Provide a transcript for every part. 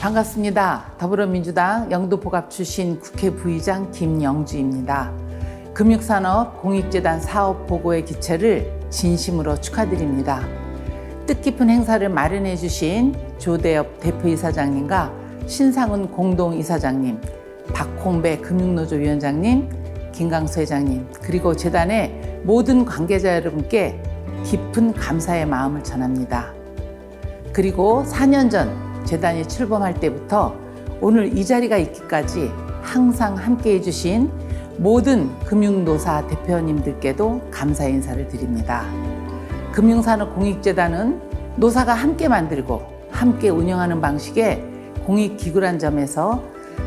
반갑습니다. 더불어민주당 영도포갑 출신 국회 부의장 김영주입니다. 금융산업 공익재단 사업 보고의 기체를 진심으로 축하드립니다. 뜻깊은 행사를 마련해 주신 조대엽 대표이사장님과 신상훈 공동이사장님, 박홍배 금융노조 위원장님, 김강수 회장님, 그리고 재단의 모든 관계자 여러분께 깊은 감사의 마음을 전합니다. 그리고 4년 전 재단이 출범할 때부터 오늘 이 자리가 있기까지 항상 함께 해주신 모든 금융노사 대표님들께도 감사 인사를 드립니다. 금융산업 공익재단은 노사가 함께 만들고 함께 운영하는 방식의 공익기구란 점에서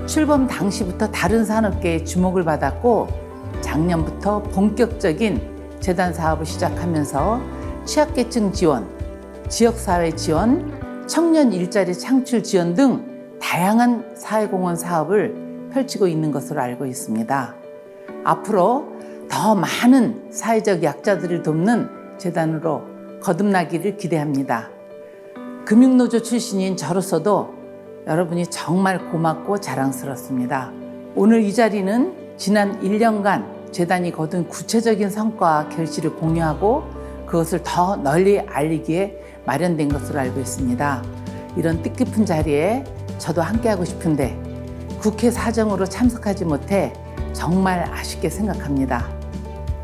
출범 당시부터 다른 산업계의 주목을 받았고 작년부터 본격적인 재단 사업을 시작하면서 취약계층 지원, 지역사회 지원, 청년 일자리 창출 지원 등 다양한 사회공헌 사업을 펼치고 있는 것으로 알고 있습니다. 앞으로 더 많은 사회적 약자들을 돕는 재단으로 거듭나기를 기대합니다. 금융노조 출신인 저로서도 여러분이 정말 고맙고 자랑스럽습니다. 오늘 이 자리는 지난 1년간 재단이 거둔 구체적인 성과와 결실을 공유하고 그것을 더 널리 알리기에 마련된 것으로 알고 있습니다. 이런 뜻깊은 자리에 저도 함께하고 싶은데 국회 사정으로 참석하지 못해 정말 아쉽게 생각합니다.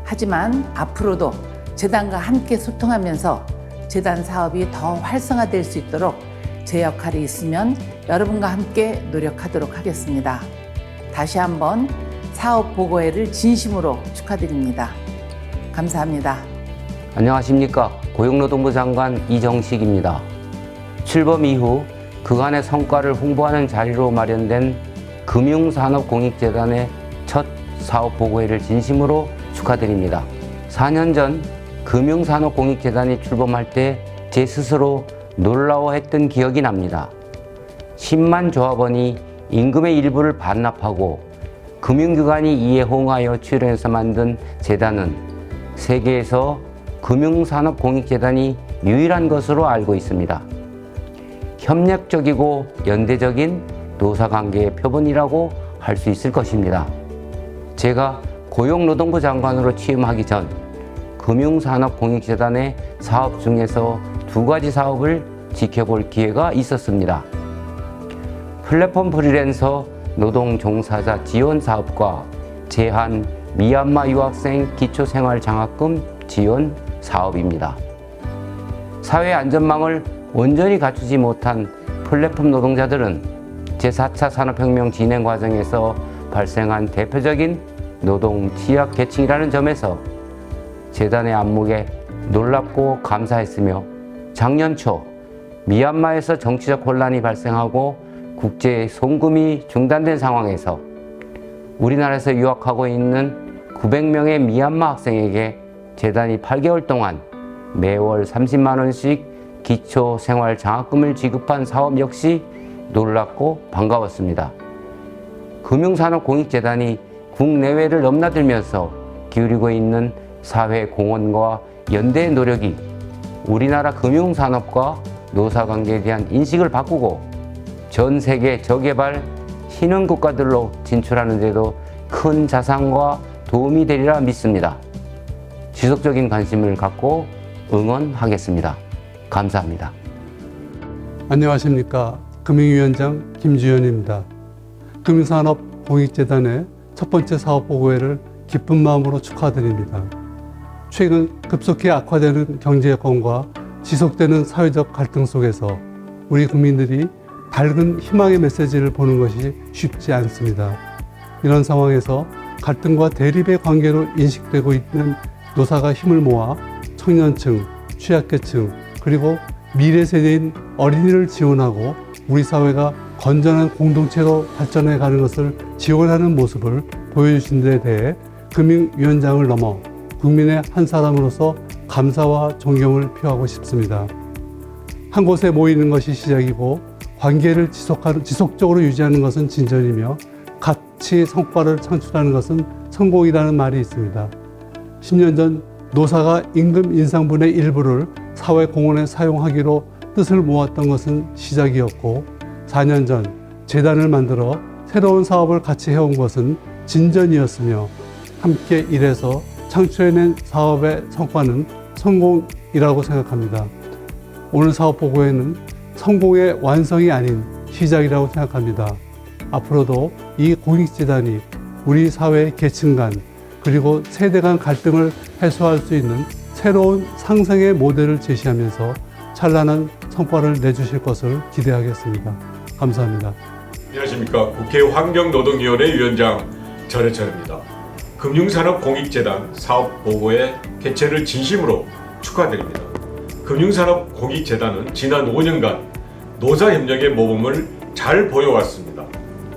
하지만 앞으로도 재단과 함께 소통하면서 재단 사업이 더 활성화될 수 있도록 제 역할이 있으면 여러분과 함께 노력하도록 하겠습니다. 다시 한번 사업 보고회를 진심으로 축하드립니다. 감사합니다. 안녕하십니까. 고용노동부 장관 이정식입니다. 출범 이후 그간의 성과를 홍보하는 자리로 마련된 금융산업공익재단의 첫 사업 보고회를 진심으로 축하드립니다. 4년 전 금융산업공익재단이 출범할 때 제 스스로 놀라워했던 기억이 납니다. 10만 조합원이 임금의 일부를 반납하고 금융기관이 이에 호응하여 출연해서 만든 재단은 세계에서 금융산업공익재단이 유일한 것으로 알고 있습니다. 협력적이고 연대적인 노사관계의 표본이라고 할 수 있을 것입니다. 제가 고용노동부 장관으로 취임하기 전 금융산업공익재단의 사업 중에서 두 가지 사업을 지켜볼 기회가 있었습니다. 플랫폼 프리랜서 노동 종사자 지원 사업과 제한 미얀마 유학생 기초생활 장학금 지원 사업입니다. 사회 안전망을 온전히 갖추지 못한 플랫폼 노동자들은 제4차 산업혁명 진행 과정에서 발생한 대표적인 노동 취약 계층이라는 점에서 재단의 안목에 놀랍고 감사했으며 작년 초 미얀마에서 정치적 혼란이 발생하고 국제 송금이 중단된 상황에서 우리나라에서 유학하고 있는 900명의 미얀마 학생에게 재단이 8개월 동안 매월 30만 원씩 기초 생활 장학금을 지급한 사업 역시 놀랍고 반가웠습니다. 금융산업공익재단이 국내외를 넘나들면서 기울이고 있는 사회 공헌과 연대의 노력이 우리나라 금융산업과 노사관계에 대한 인식을 바꾸고 전 세계 저개발 신흥 국가들로 진출하는 데도 큰 자산과 도움이 되리라 믿습니다. 지속적인 관심을 갖고 응원하겠습니다. 감사합니다. 안녕하십니까. 금융위원장 김주현입니다. 금융산업 공익재단의 첫 번째 사업보고회를 기쁜 마음으로 축하드립니다. 최근 급속히 악화되는 경제 여건과 지속되는 사회적 갈등 속에서 우리 국민들이 밝은 희망의 메시지를 보는 것이 쉽지 않습니다. 이런 상황에서 갈등과 대립의 관계로 인식되고 있는 노사가 힘을 모아 청년층, 취약계층, 그리고 미래 세대인 어린이를 지원하고 우리 사회가 건전한 공동체로 발전해 가는 것을 지원하는 모습을 보여주신 데 대해 금융위원장을 넘어 국민의 한 사람으로서 감사와 존경을 표하고 싶습니다. 한 곳에 모이는 것이 시작이고 관계를 지속하는, 지속적으로 유지하는 것은 진전이며 같이 성과를 창출하는 것은 성공이라는 말이 있습니다. 10년 전 노사가 임금 인상분의 일부를 사회 공헌에 사용하기로 뜻을 모았던 것은 시작이었고 4년 전 재단을 만들어 새로운 사업을 같이 해온 것은 진전이었으며 함께 일해서 창출해낸 사업의 성과는 성공이라고 생각합니다. 오늘 사업 보고에는 성공의 완성이 아닌 시작이라고 생각합니다. 앞으로도 이 공익재단이 우리 사회의 계층 간 그리고 세대 간 갈등을 해소할 수 있는 새로운 상생의 모델을 제시하면서 찬란한 성과를 내주실 것을 기대하겠습니다. 감사합니다. 안녕하십니까 국회 환경노동위원회 위원장 전해철입니다. 금융산업공익재단 사업보고의 개최를 진심으로 축하드립니다. 금융산업공익재단은 지난 5년간 노사협력의 모범을 잘 보여왔습니다.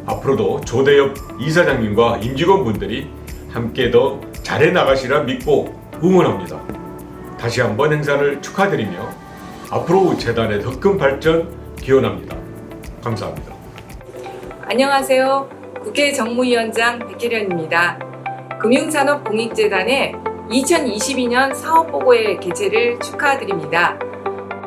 앞으로도 조대엽 이사장님과 임직원분들이 함께 더 잘해 나가시라 믿고 응원합니다. 다시 한번 행사를 축하드리며 앞으로 재단의 더 큰 발전 기원합니다. 감사합니다. 안녕하세요. 국회 정무위원장 백혜련입니다. 금융산업공익재단의 2022년 사업보고회 개최를 축하드립니다.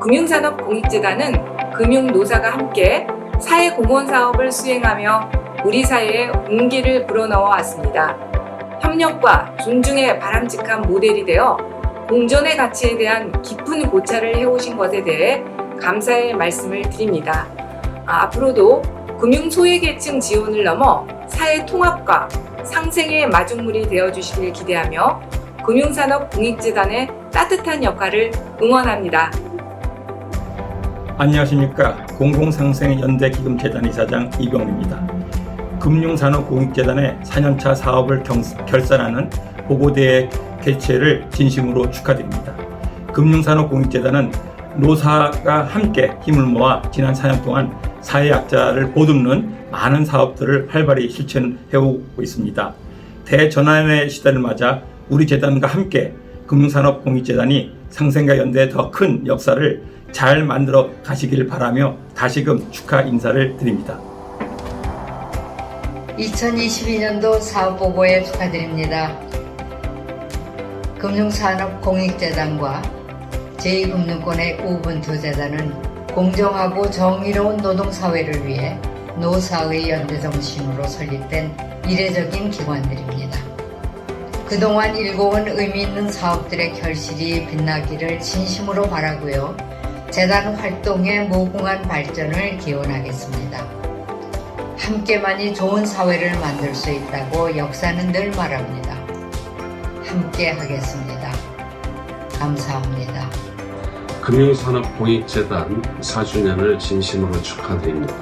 금융산업공익재단은 금융노사가 함께 사회공헌 사업을 수행하며 우리 사회에 온기를 불어넣어 왔습니다. 협력과 존중의 바람직한 모델이 되어 공존의 가치에 대한 깊은 고찰을 해오신 것에 대해 감사의 말씀을 드립니다. 아, 앞으로도 금융 소외계층 지원을 넘어 사회 통합과 상생의 마중물이 되어 주시길 기대하며 금융산업 공익재단의 따뜻한 역할을 응원합니다. 안녕하십니까 공공상생연대기금재단 이사장 이병입니다. 금융산업공익재단의 4년차 사업을 경- 결산하는 보고대회 개최를 진심으로 축하드립니다. 금융산업공익재단은 노사가 함께 힘을 모아 지난 4년 동안 사회 약자를 보듬는 많은 사업들을 활발히 실천해오고 있습니다. 대전환의 시대를 맞아 우리 재단과 함께 금융산업공익재단이 상생과 연대의 더 큰 역사를 잘 만들어 가시길 바라며 다시금 축하 인사를 드립니다. 2022년도 사업보고에 축하드립니다. 금융산업공익재단과 제2금융권의 우분투재단은 공정하고 정의로운 노동사회를 위해 노사의 연대정신으로 설립된 이례적인 기관들입니다. 그동안 일궈온 의미 있는 사업들의 결실이 빛나기를 진심으로 바라고요. 재단 활동의 무궁한 발전을 기원하겠습니다. 함께만이 좋은 사회를 만들 수 있다고 역사는 늘 말합니다. 함께 하겠습니다. 감사합니다. 금융산업공익재단 4주년을 진심으로 축하드립니다.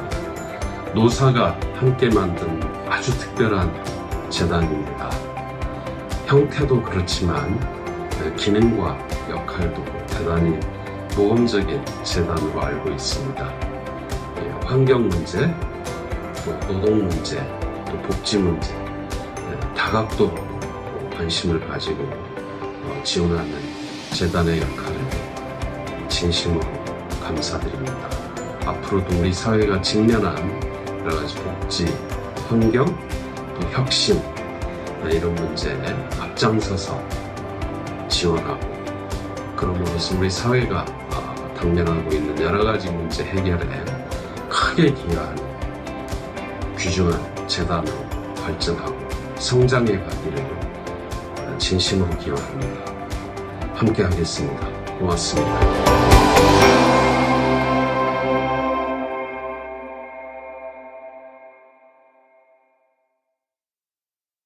노사가 함께 만든 아주 특별한 재단입니다. 형태도 그렇지만 기능과 역할도 대단히 모범적인 재단으로 알고 있습니다. 예, 환경 문제, 또 노동 문제, 또 복지 문제, 예, 다각도로 관심을 가지고 어, 지원하는 재단의 역할을 진심으로 감사드립니다. 앞으로도 우리 사회가 직면한 여러 가지 복지, 환경, 또 혁신 네, 이런 문제에 앞장서서 지원하고 그럼으로써 우리 사회가 어, 당면하고 있는 여러 가지 문제 해결에 크게 기여하는 귀중한 재단으로 발전하고 성장해 가기를 진심으로 기원합니다. 함께 하겠습니다. 고맙습니다.